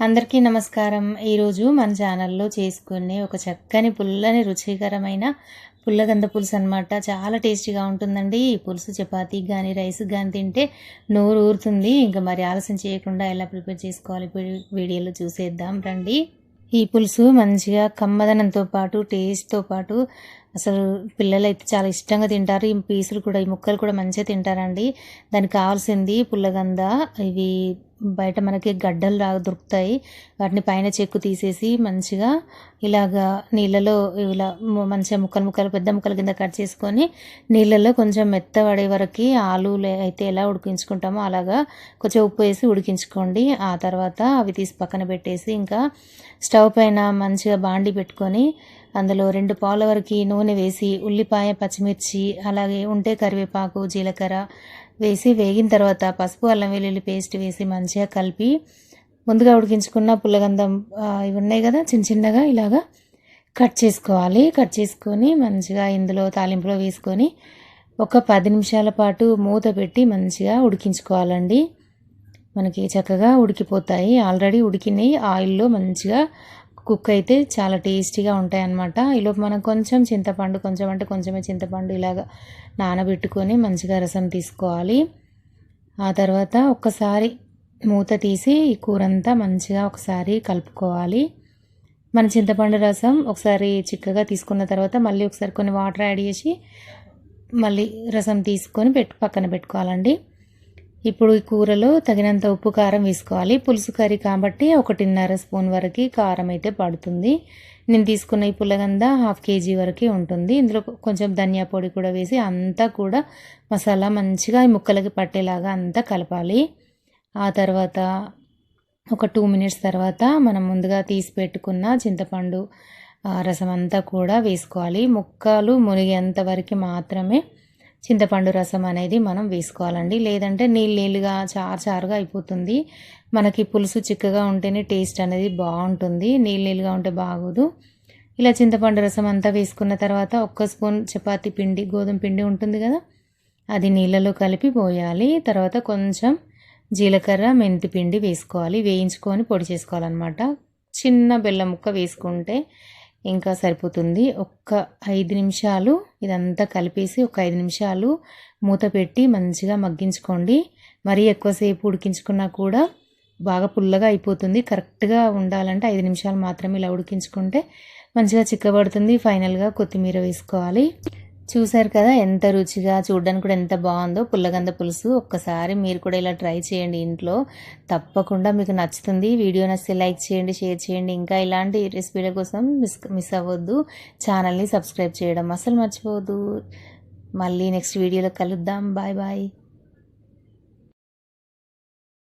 అందరికీ నమస్కారం. ఈరోజు మన ఛానల్లో చేసుకునే ఒక చక్కని పుల్లని రుచికరమైన పుల్లగంద పులుసు అనమాట చాలా టేస్టీగా ఉంటుందండి. ఈ పులుసు చపాతీ కానీ రైస్ కానీ తింటే నోరు ఊరుతుంది. ఇంకా మరి ఆలస్యం చేయకుండా ఎలా ప్రిపేర్ చేసుకోవాలి వీడియోలో చూసేద్దాం రండి. ఈ పులుసు మంచిగా కమ్మదనంతో పాటు టేస్ట్తో పాటు అసలు పిల్లలు అయితే చాలా ఇష్టంగా తింటారు. ఈ పీసులు కూడా ఈ ముక్కలు కూడా మంచిగా తింటారండి. దానికి కావాల్సింది పుల్లగంద ఇవి బయట మనకి గడ్డలు రా దొరుకుతాయి. వాటిని పైన చెక్కు తీసేసి మంచిగా ఇలాగా నీళ్ళలో ఇలా మంచిగా ముక్కలు ముక్కలు పెద్ద ముక్కల కింద కట్ చేసుకొని నీళ్ళలో కొంచెం మెత్తబడే వరకు ఆలు అయితే ఎలా ఉడికించుకుంటామో అలాగా కొంచెం ఉప్పు వేసి ఉడికించుకోండి. ఆ తర్వాత అవి తీసి పక్కన పెట్టేసి ఇంకా స్టవ్ పైన మంచిగా బాండి పెట్టుకొని అందులో రెండు పాల వరకు నూనె వేసి ఉల్లిపాయ పచ్చిమిర్చి అలాగే ఉంటే కరివేపాకు జీలకర్ర వేసి వేగిన తర్వాత పసుపు అల్లం వెల్లుల్లి పేస్ట్ వేసి మంచిగా కలిపి ముందుగా ఉడికించుకున్న పుల్లగంధం ఇవి ఉన్నాయి కదా చిన్న చిన్నగా ఇలాగా కట్ చేసుకోవాలి. కట్ చేసుకొని మంచిగా ఇందులో తాలింపులో వేసుకొని ఒక పది నిమిషాల పాటు మూత పెట్టి మంచిగా ఉడికించుకోవాలండి. మనకి చక్కగా ఉడికిపోతాయి. ఆల్రెడీ ఉడికినాయి ఆయిల్లో మంచిగా కుక్ అయితే చాలా టేస్టీగా ఉంటాయి అన్నమాట ఈలోపు మనం కొంచెం చింతపండు కొంచెం అంటే కొంచెమే చింతపండు ఇలాగ నానబెట్టుకొని మంచిగా రసం తీసుకోవాలి. ఆ తర్వాత ఒక్కసారి మూత తీసి ఈ కూర అంతా మంచిగా ఒకసారి కలుపుకోవాలి. మన చింతపండు రసం ఒకసారి చిక్కగా తీసుకున్న తర్వాత మళ్ళీ ఒకసారి కొన్ని వాటర్ యాడ్ చేసి మళ్ళీ రసం తీసుకొని పెట్టు పక్కన పెట్టుకోవాలండి. ఇప్పుడు ఈ కూరలో తగినంత ఉప్పు కారం వేసుకోవాలి. పులుసు కర్రీ కాబట్టి ఒకటిన్నర స్పూన్ వరకు కారం అయితే పడుతుంది. నేను తీసుకున్న ఈ పుల్లగంద హాఫ్ కేజీ వరకు ఉంటుంది. ఇందులో కొంచెం ధనియా పొడి కూడా వేసి అంతా కూడా మసాలా మంచిగా ఈ ముక్కలకి పట్టేలాగా అంతా కలపాలి. ఆ తర్వాత ఒక టూ మినిట్స్ తర్వాత మనం ముందుగా తీసి పెట్టుకున్న చింతపండు రసం అంతా కూడా వేసుకోవాలి. ముక్కలు మునిగేంత వరకు మాత్రమే చింతపండు రసం అనేది మనం వేసుకోవాలండి. లేదంటే నీళ్ళు నీళ్ళుగా చారు చారుగా అయిపోతుంది. మనకి పులుసు చిక్కగా ఉంటేనే టేస్ట్ అనేది బాగుంటుంది. నీళ్ళు నీళ్ళుగా ఉంటే బాగోదు. ఇలా చింతపండు రసం అంతా వేసుకున్న తర్వాత ఒక్క స్పూన్ చపాతీ పిండి గోధుమ పిండి ఉంటుంది కదా అది నీళ్ళలో కలిపి పోయాలి. తర్వాత కొంచెం జీలకర్ర మెంతి పిండి వేసుకోవాలి. వేయించుకొని పొడి చేసుకోవాలన్నమాట. చిన్న బెల్లం ముక్క వేసుకుంటే ఇంకా సరిపోతుంది. ఒక్క ఐదు నిమిషాలు ఇదంతా కలిపేసి ఒక ఐదు నిమిషాలు మూత పెట్టి మంచిగా మగ్గించుకోండి. మరీ ఎక్కువసేపు ఉడికించుకున్నా కూడా బాగా పుల్లగా అయిపోతుంది. కరెక్ట్గా ఉండాలంటే ఐదు నిమిషాలు మాత్రమే ఇలా ఉడికించుకుంటే మంచిగా చిక్కబడుతుంది. ఫైనల్గా కొత్తిమీర వేసుకోవాలి. చూసారు కదా ఎంత రుచిగా చూడడానికి కూడా ఎంత బాగుందో పుల్లగంద పులుసు ఒక్కసారి మీరు కూడా ఇలా ట్రై చేయండి ఇంట్లో. తప్పకుండా మీకు నచ్చుతుంది. వీడియో నచ్చితే లైక్ చేయండి షేర్ చేయండి. ఇంకా ఇలాంటి రెసిపీల కోసం మిస్ మిస్ అవ్వద్దు. ఛానల్ని సబ్స్క్రైబ్ చేయడం అసలు మర్చిపోవద్దు. మళ్ళీ నెక్స్ట్ వీడియోలో కలుద్దాం. Bye bye.